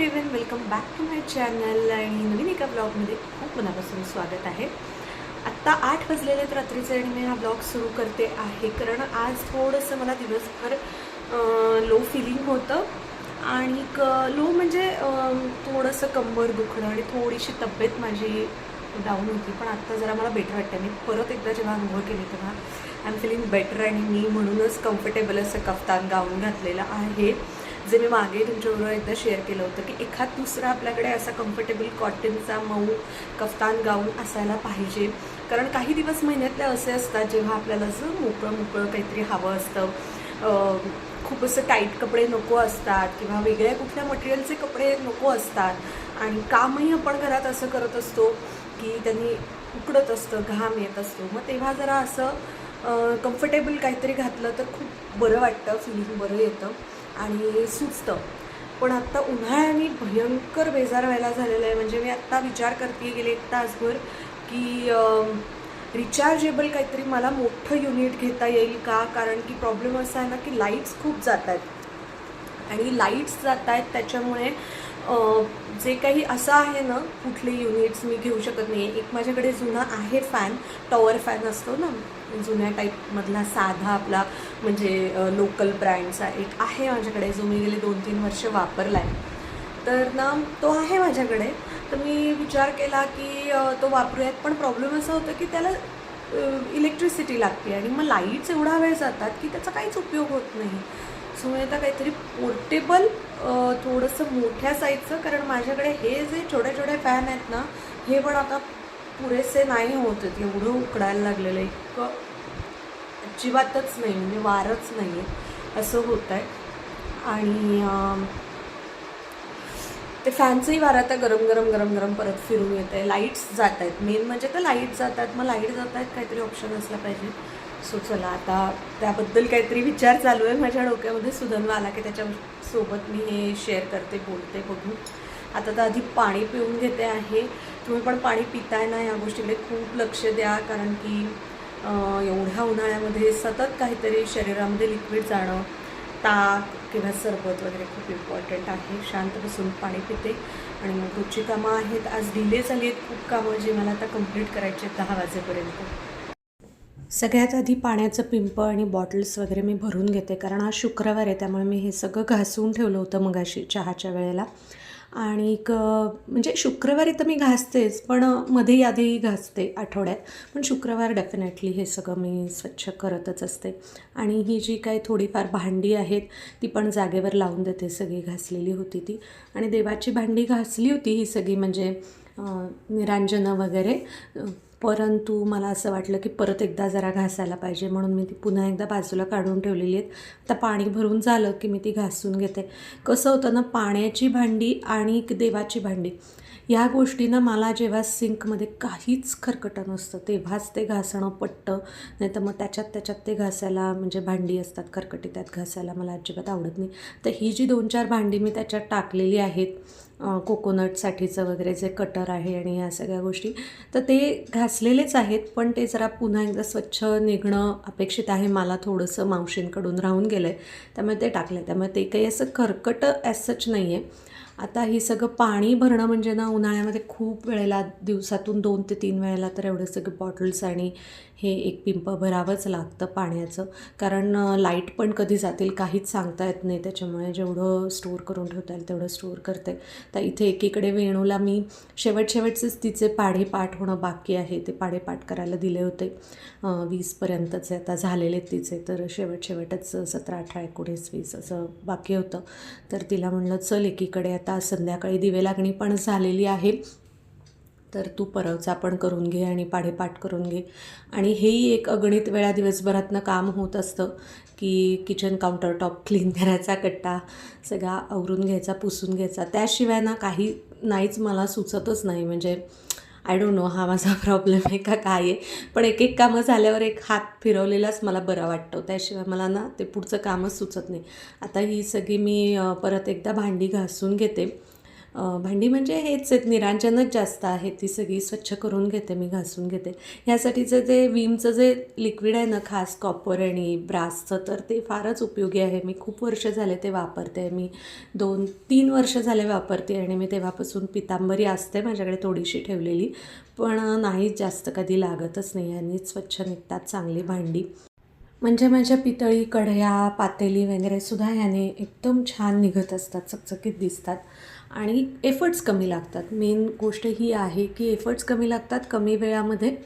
Hi everyone welcome back to my channel आणि नवीन एका ब्लॉगमध्ये खूप मनापासून स्वागत आहे. आत्ता आठ वाजलेले आहेत रात्रीचे आणि मी हा ब्लॉग सुरू करते आहे. कारण आज थोडंसं मला दिवसभर लो फिलिंग होतं. आणि क लो म्हणजे थोडंसं कंबर दुखणं आणि थोडीशी तब्येत माझी डाऊन होती. पण आत्ता जरा मला बेटर वाटतं मी परत एकदा जेव्हा अनुभव केले तेव्हा आय एम फिलिंग बेटर आणि मी म्हणूनच कम्फर्टेबल असं कफ्तान गाऊन घातलेलं आहे. जे मी मागे तुमच्याबरोबर एकदा शेअर केलं होतं की एखाद दुसरा आपल्याकडे असा कम्फर्टेबल कॉटनचा मऊ कफ्तान गाऊन असायला पाहिजे. कारण काही दिवस महिन्यातले असे असतात जेव्हा आपल्याला असं मोकळं मोकळं काहीतरी हवं असतं. खूप असं टाईट कपडे नको असतात किंवा वेगळ्या कुठल्या मटेरियलचे कपडे नको असतात. आणि कामही आपण घरात असं करत असतो की त्यांनी उकडत असतं घाम येत असतो. मग तेव्हा जरा असं कम्फर्टेबल काहीतरी घातलं तर खूप बरं वाटतं फिलिंग बरं येतं. आणि सुचतं पण आत्ता उन्हाळ्याने भयंकर बेजार व्हायला झालेलं आहे. म्हणजे मी आत्ता विचार करते गेले एक तासभर की रिचार्जेबल काहीतरी मला मोठं युनिट घेता येईल का? कारण की प्रॉब्लेम असा आहे ना की लाईट्स खूप जात आहेत. आणि लाईट्स जात आहेत त्याच्यामुळे जे काही असं आहे ना कुठले युनिट्स मी घेऊ शकत नाही एक माझ्याकडे जुना आहे फॅन टॉवर फॅन असतो ना जुन्या टाईपमधला साधा आपला म्हणजे लोकल ब्रँडचा एक आहे माझ्याकडे जो मी गेले दोन तीन वर्ष वापरला आहे तर ना तो आहे माझ्याकडे. तर मी विचार केला की तो वापरूयात. पण प्रॉब्लेम असा होता की त्याला इलेक्ट्रिसिटी लागते आणि मग लाईट्स एवढा वेळ जातात की त्याचा काहीच उपयोग होत नाही. सो मी आता काहीतरी पोर्टेबल थोडंसं मोठ्या साईजचं कारण माझ्याकडे हे जे छोटे छोटे फॅन आहेत ना हे पण आता पुरेसे नाही होत आहेत. एवढं उकडायला लागलेलं आहे. इतकं अजिबातच नाही म्हणजे वारच नाही आहे. असं होत आहे. आणि ते फॅनचंही वारं आता गरम गरम गरम गरम परत फिरून येत आहे. लाईट्स जात आहेत. मेन म्हणजे तर लाइट जात आहेत. मग लाइट जात आहेत काहीतरी ऑप्शन असला पाहिजे. सो चला आता त्याबद्दल काहीतरी विचार चालू आहे माझ्या डोक्यामध्ये. सुधन्वा आला की त्याच्या सोबत मी हे शेअर करते बोलते बघू. आता तर आधी पाणी पिऊन घेते आहे. तुम्ही पण पाणी पिताय ना या गोष्टीकडे खूप लक्ष द्या कारण की एवढ्या उन्हाळ्यामध्ये सतत काहीतरी शरीरामध्ये लिक्विड जाणं ताक किंवा सरबत वगैरे खूप इम्पॉर्टंट आहे. शांत बसून पाणी पिते. आणि मग रोजची कामं आहेत. आज डिले झाली आहेत खूप कामं जी मला आता कंप्लीट करायची आहेत दहा वाजेपर्यंत. सगळ्यात आधी पाण्याचं पिंप आणि बॉटल्स वगैरे मी भरून घेते कारण आज शुक्रवार आहे त्यामुळे मी हे सगळं घासून ठेवलं होतं मगाशी चहाच्या वेळेला. आणि क म्हणजे शुक्रवारी तर मी घासतेच पण मध्ये यादीही घासते आठवड्यात. पण शुक्रवार डेफिनेटली हे सगळं मी स्वच्छ करतच असते. आणि ही जी काही थोडीफार भांडी आहेत ती पण जागेवर लावून देते सगळी घासलेली होती ती. आणि देवाची भांडी घासली होती ही सगळी म्हणजे निरांजनं वगैरे परंतु मला असं वाटलं की परत एकदा जरा घासायला पाहिजे म्हणून मी ती पुन्हा एकदा बाजूला काढून ठेवलेली आहेत. आता पाणी भरून झालं की मी ती घासून घेते. कसं होतं ना पाण्याची भांडी आणि एक देवाची भांडी ह्या गोष्टीनं मला जेव्हा सिंकमध्ये काहीच खरकटं नसतं तेव्हाच ते घासणं पटतं. नाही तर मग त्याच्यात त्याच्यात ते घासायला म्हणजे भांडी असतात खरकटी त्यात घासायला मला अजिबात आवडत नाही. तर ही जी दोन चार भांडी मी त्याच्यात टाकलेली आहेत कोकोनटसाठीचं वगैरे जे कटर आहे आणि ह्या सगळ्या गोष्टी तर ते घासलेलेच आहेत पण ते जरा पुन्हा एकदा स्वच्छ निघणं अपेक्षित आहे. मला थोडंसं मावशींकडून राहून गेलं आहे त्यामुळे ते टाकलं आहे त्यामुळे ते काही असं खरकट ॲज सच नाही आहे आता हे सगळं पाणी भरणं म्हणजे ना उन्हाळ्यामध्ये खूप वेळेला दिवसातून दोन ते तीन वेळेला तर एवढं सगळं बॉटल्स आणि हे एक पिंप भरावंच लागतं पाण्याचं. कारण लाइट पण कधी जातील काहीच सांगता येत नाही. त्याच्यामुळे जेवढं स्टोअर करून ठेवता येईल तेवढं स्टोअर करते. तर इथे एकीकडे वेणूला मी शेवट शेवटचेच तिचे पाढे पाठ होणं बाकी आहे. ते पाढे पाठ करायला दिले होते. वीसपर्यंतचे आता झालेले आहेत तिचे. तर शेवट शेवटच सतरा अठरा एकोणीस वीस असं बाकी होतं. तर तिला म्हणलं चल एकीकडे आता आता संध्याकाळी दिवेलागणी पण झालेली आहे. तर तू परवचा पण करून घे आणि पाढेपाठ करून घे. आणि हेही एक अगणित वेळा दिवसभरातनं काम होत असतं की किचन काउंटर टॉप क्लीन करायचा कट्टा सगळा आवरून घ्यायचा पुसून घ्यायचा. त्याशिवाय ना काही नाहीच मला सुचतच नाही. म्हणजे आय डोंट नो हा माझा प्रॉब्लेम आहे का काय आहे. पण एक एक कामं झाल्यावर एक हात फिरवलेलाच मला बरा वाटतो. त्याशिवाय मला ना ते पुढचं कामच सुचत नाही. आता ही सगळी मी परत एकदा भांडी घासून घेते. भांडी म्हणजे हेच आहेत निरांजनच जास्त आहे ती सगळी स्वच्छ करून घेते मी घासून घेते. ह्यासाठीचं ते विमचं जे लिक्विड आहे ना खास कॉपर आणि ब्रासचं तर ते फारच उपयोगी आहे. मी खूप वर्ष झाले ते वापरते. मी दोन तीन वर्ष झाले वापरते आणि मी तेव्हापासून पितांबरी असते माझ्याकडे थोडीशी ठेवलेली. पण नाही जास्त कधी लागतच नाही. आणि स्वच्छ निघतात चांगली भांडी. म्हणजे माझ्या पितळी कढया पातेली वगैरे सुद्धा ह्याने एकदम छान निघत असतात चकचकीत दिसतात. आणि एफर्ट्स कमी लागतात. मेन गोष्ट ही आहे की एफर्ट्स कमी लागतात कमी वेळामध्ये.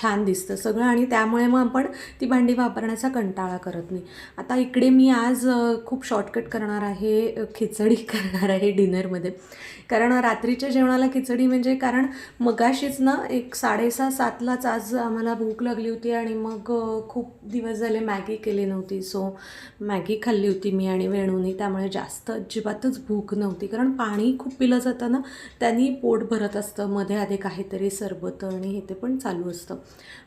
छान दिसतं सगळं आणि त्यामुळे मग आपण ती भांडी वापरण्याचा कंटाळा करत नाही. आता इकडे मी आज खूप शॉर्टकट करणार आहे खिचडी करणार आहे डिनरमध्ये. कारण रात्रीच्या जेवणाला खिचडी म्हणजे कारण मगाशीच ना एक साडेसहा सातलाच आज आम्हाला भूक लागली होती आणि मग खूप दिवस झाले मॅगी केली नव्हती. सो मॅगी खाल्ली होती मी आणि वेणूनी. त्यामुळे जास्त अजिबातच भूक नव्हती. कारण पाणी खूप पिलं जातं ना त्यांनी पोट भरत असतं. मध्ये आधे काहीतरी सरबत आणि हे ते पण चालू असतं.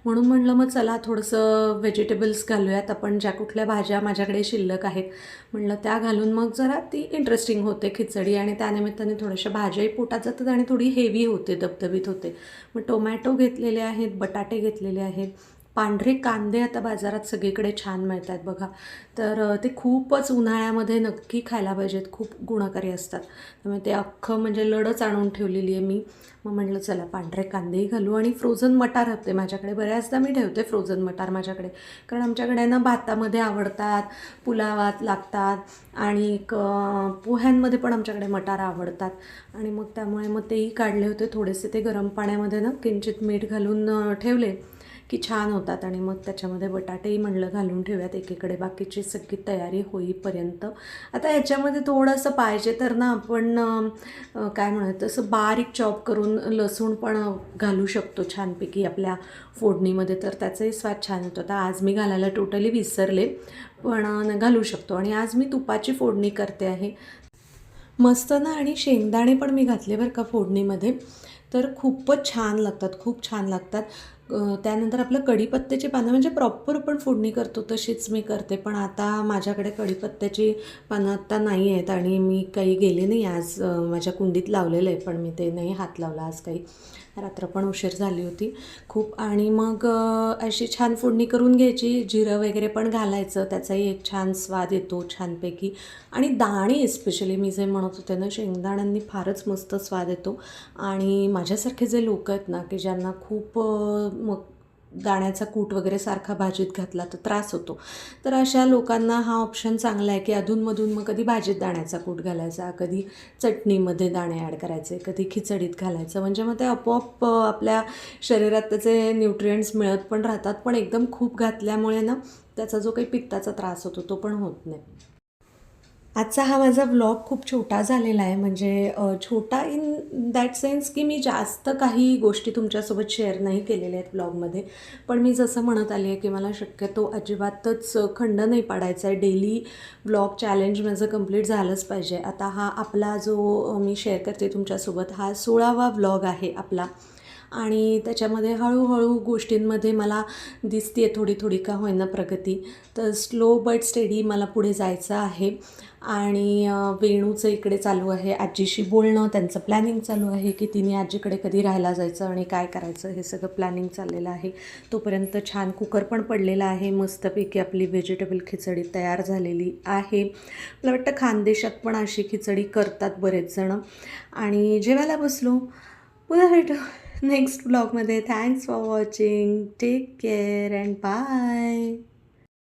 म्हणून म्हणलं मग चला थोडंसं व्हेजिटेबल्स घालूयात. आपण ज्या कुठल्या भाज्या माझ्याकडे शिल्लक आहेत. म्हणलं त्या घालून मग जरा ती इंटरेस्टिंग होते खिचडी आणि त्यानिमित्ताने थोड्याशा भाज्याही पोटात जातात आणि थोडी हेवी होते दबदबीत होते. मग टोमॅटो घेतलेले आहेत बटाटे घेतलेले आहेत. पांढरे कांदे आता बाजारात सगळीकडे छान मिळतात बघा. तर ते खूपच उन्हाळ्यामध्ये नक्की खायला पाहिजेत खूप गुणकारी असतात. त्यामुळे ते अख्खं म्हणजे लडच आणून ठेवलेली आहे मी. मग म्हटलं चला पांढरे कांदेही घालू आणि फ्रोझन मटार होते माझ्याकडे बऱ्याचदा मी ठेवते फ्रोझन मटार माझ्याकडे. कारण आमच्याकडे ना भातामध्ये आवडतात पुलावात लागतात आणि एक, पोह्यांमध्ये पण आमच्याकडे मटार आवडतात. आणि मग त्यामुळे मग तेही काढले होते. थोडेसे ते गरम पाण्यामध्ये ना किंचित मीठ घालून ठेवले. की छान होतात आणि मग त्याच्यामध्ये बटाटेही म्हणलं घालून ठेवूयात. एकीकडे बाकीची सगळी तयारी होईपर्यंत. आता ह्याच्यामध्ये थोडंसं पाहिजे तर ना आपण काय म्हणत तसं बारीक चॉप करून लसूण पण घालू शकतो छानपैकी आपल्या फोडणीमध्ये. तर त्याचाही स्वाद छान होतो. आता आज मी घालायला टोटली विसरले पण घालू शकतो. आणि आज मी तुपाची फोडणी करते आहे. मस्त ना आणि शेंगदाणे पण मी घातले बरं का फोडणीमध्ये. तर खूपच छान लागतात खूप छान लागतात. त्यानंतर आपलं कढीपत्त्याची पानं म्हणजे प्रॉपर पण फोडणी करतो तशीच मी करते. पण आता माझ्याकडे कढीपत्त्याची पानं आत्ता नाही आहेत आणि मी काही गेले नाही आज. माझ्या कुंडीत लावलेलं आहे पण मी ते नाही हात लावला आज काही. रात्र पण उशीर झाली होती. खूप आणि मग अशी छान फोडणी करून घ्यायची. जिरं वगैरे पण घालायचं. त्याचाही एक छान स्वाद येतो छानपैकी. आणि दाणे स्पेशली मी जे म्हणत होते ना शेंगदाण्यांनी फारच मस्त स्वाद येतो. आणि माझ्यासारखे जे लोक आहेत ना की ज्यांना खूप मग दाण्याचा कूट वगैरे सारखा भाजीत घातला तर त्रास होतो. तर अशा लोकांना हा ऑप्शन चांगला आहे की अधूनमधून मग कधी भाजीत दाण्याचा कूट घालायचा कधी चटणीमध्ये दाणे ॲड करायचे कधी खिचडीत घालायचं. म्हणजे मग ते आपोआप आपल्या शरीरात त्याचे न्यूट्रियंट्स मिळत पण राहतात. पण एकदम खूप घातल्यामुळे ना त्याचा जो काही पित्ताचा त्रास होतो तो पण होत नाही. आजचा हा माझा व्लॉग खूप छोटा झालेला आहे. म्हणजे छोटा इन दॅट सेन्स की मी जास्त काही गोष्टी तुमच्यासोबत शेअर नाही केलेल्या आहेत व्लॉगमध्ये पण मी जसं म्हणत आली आहे की मला शक्यतो अजिबातच खंड नाही पाडायचा आहे. डेली व्लॉग चॅलेंज माझं कंप्लीट झालंच पाहिजे. आता हा आपला जो मी शेअर करते तुमच्यासोबत हा सोळावा व्लॉग आहे आपला. आणि त्याच्यामध्ये हळूहळू गोष्टींमध्ये मला दिसते आहे थोडी थोडी का होईना प्रगती. तर स्लो बट स्टेडी मला पुढे जायचं आहे. आणि वेणूचं इकडे चालू आहे. आजीशी बोलणं त्यांचं प्लॅनिंग चालू आहे की तिने आजीकडे कधी राहायला जायचं आणि काय करायचं हे सगळं प्लॅनिंग चाललेलं आहे. तोपर्यंत छान कुकर पण पडलेला आहे. मस्तपैकी आपली व्हेजिटेबल खिचडी तयार झालेली आहे. मला वाटतं खानदेशात पण अशी खिचडी करतात बरेच जणं. आणि जेवायला बसलो. पुन्हा भेटू. नेक्स्ट ब्लॉगमध्ये thanks for watching take care and bye